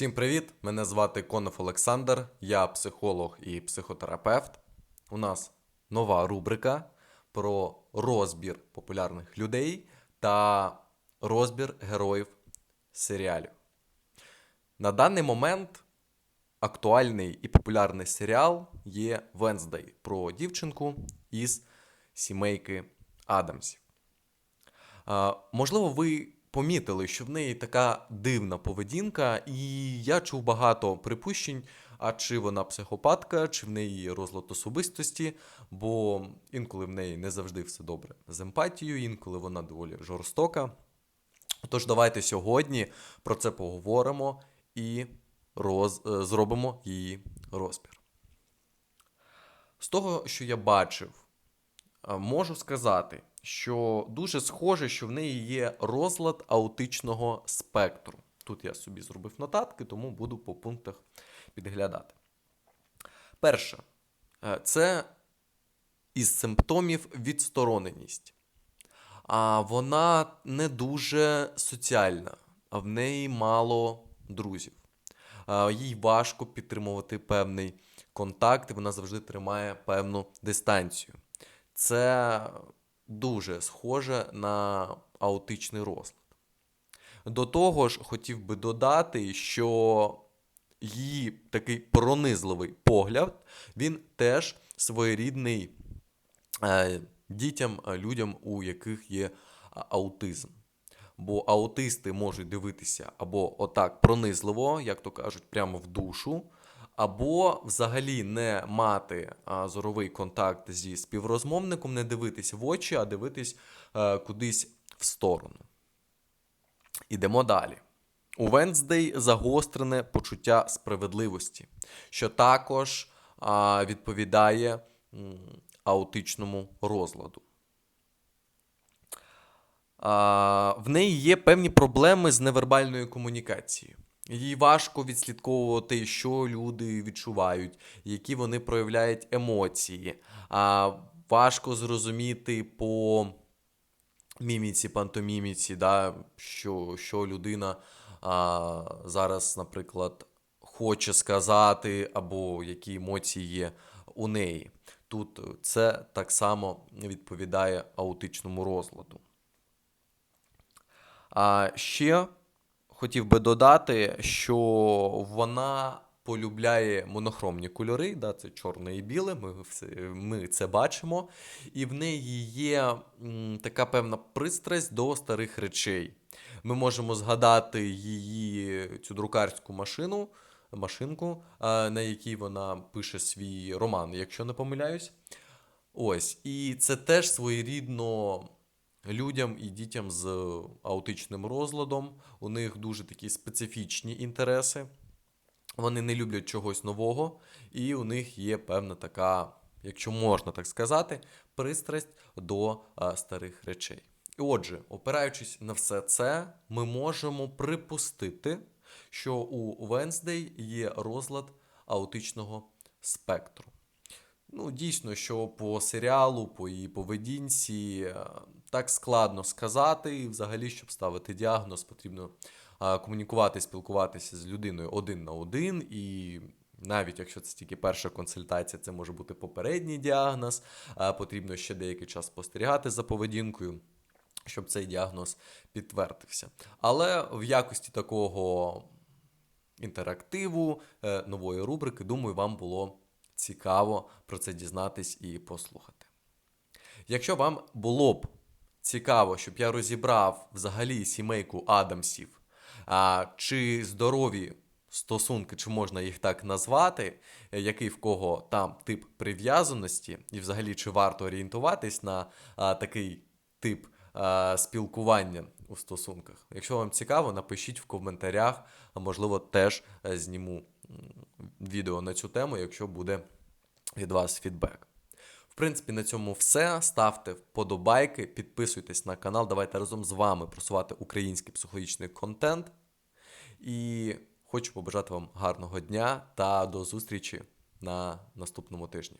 Всім привіт! Мене звати Конов Олександр, я психолог і психотерапевт. У нас нова рубрика про розбір популярних людей та розбір героїв серіалів. На даний момент актуальний і популярний серіал є Венздей про дівчинку із сімейки Адамсів. Можливо, ви помітили, що в неї така дивна поведінка, і я чув багато припущень, а чи вона психопатка, чи в неї розлад особистості, бо інколи в неї не завжди все добре з емпатією, інколи вона доволі жорстока. Тож давайте сьогодні про це поговоримо і роз... е, зробимо її розбір. З того, що я бачив, Можу сказати, що дуже схоже, що в неї є розлад аутичного спектру. Тут я собі зробив нотатки, тому буду по пунктах підглядати. Перше, е, це із симптомів відстороненість. А вона не дуже соціальна, а в неї мало друзів. Їй важко підтримувати певний контакт, і вона завжди тримає певну дистанцію. Це дуже схоже на аутичний розлад. До того ж, хотів би додати, що її такий пронизливий погляд, він теж своєрідний е, дітям, е, людям, у яких є аутизм. Бо аутисти можуть дивитися або отак пронизливо, як то кажуть, прямо в душу, або взагалі не мати зоровий контакт зі співрозмовником, не дивитись в очі, а дивитись е, кудись в сторону. Ідемо далі. У Венздей загострене почуття справедливості, що також відповідає аутичному розладу. В неї є певні проблеми з невербальною комунікацією. Їй важко відслідковувати, що люди відчувають, які вони проявляють емоції. А, важко зрозуміти по міміці, пантоміміці, да, що, що людина а, зараз, наприклад, хоче сказати, або які емоції є у неї. Тут це так само відповідає аутичному розладу. А ще хотів би додати, що вона полюбляє монохромні кольори, да, це чорне і біле, ми, ми це бачимо. І в неї є м, така певна пристрасть до старих речей. Ми можемо згадати її цю друкарську машину, машинку, на якій вона пише свій роман, якщо не помиляюсь. Ось, і це теж своєрідно людям і дітям з аутичним розладом. У них дуже такі специфічні інтереси. Вони не люблять чогось нового, і у них є певна така, якщо можна так сказати, пристрасть до а, старих речей. І отже, опираючись на все це, ми можемо припустити, що у Венздей є розлад аутичного спектру. Ну, дійсно, що по серіалу, по її поведінці е, так складно сказати. І взагалі, щоб ставити діагноз, потрібно комунікувати, спілкуватися з людиною один на один. І навіть якщо це тільки перша консультація, це може бути попередній діагноз. Потрібно ще деякий час спостерігати за поведінкою. Щоб цей діагноз підтвердився. Але в якості такого інтерактиву, е, нової рубрики, думаю, вам було цікаво про це дізнатись і послухати. Якщо вам було б цікаво, щоб я розібрав взагалі сімейку Адамсів, а, чи здорові стосунки, чи можна їх так назвати, який в кого там тип прив'язаності, і взагалі чи варто орієнтуватись на а, такий тип а, спілкування у стосунках. Якщо вам цікаво, напишіть в коментарях, а можливо, теж е, зніму відео на цю тему, якщо буде від вас фідбек. Принципі, на цьому все. Ставте вподобайки, підписуйтесь на канал. Давайте разом з вами просувати український психологічний контент. І хочу побажати вам гарного дня та до зустрічі на наступному тижні.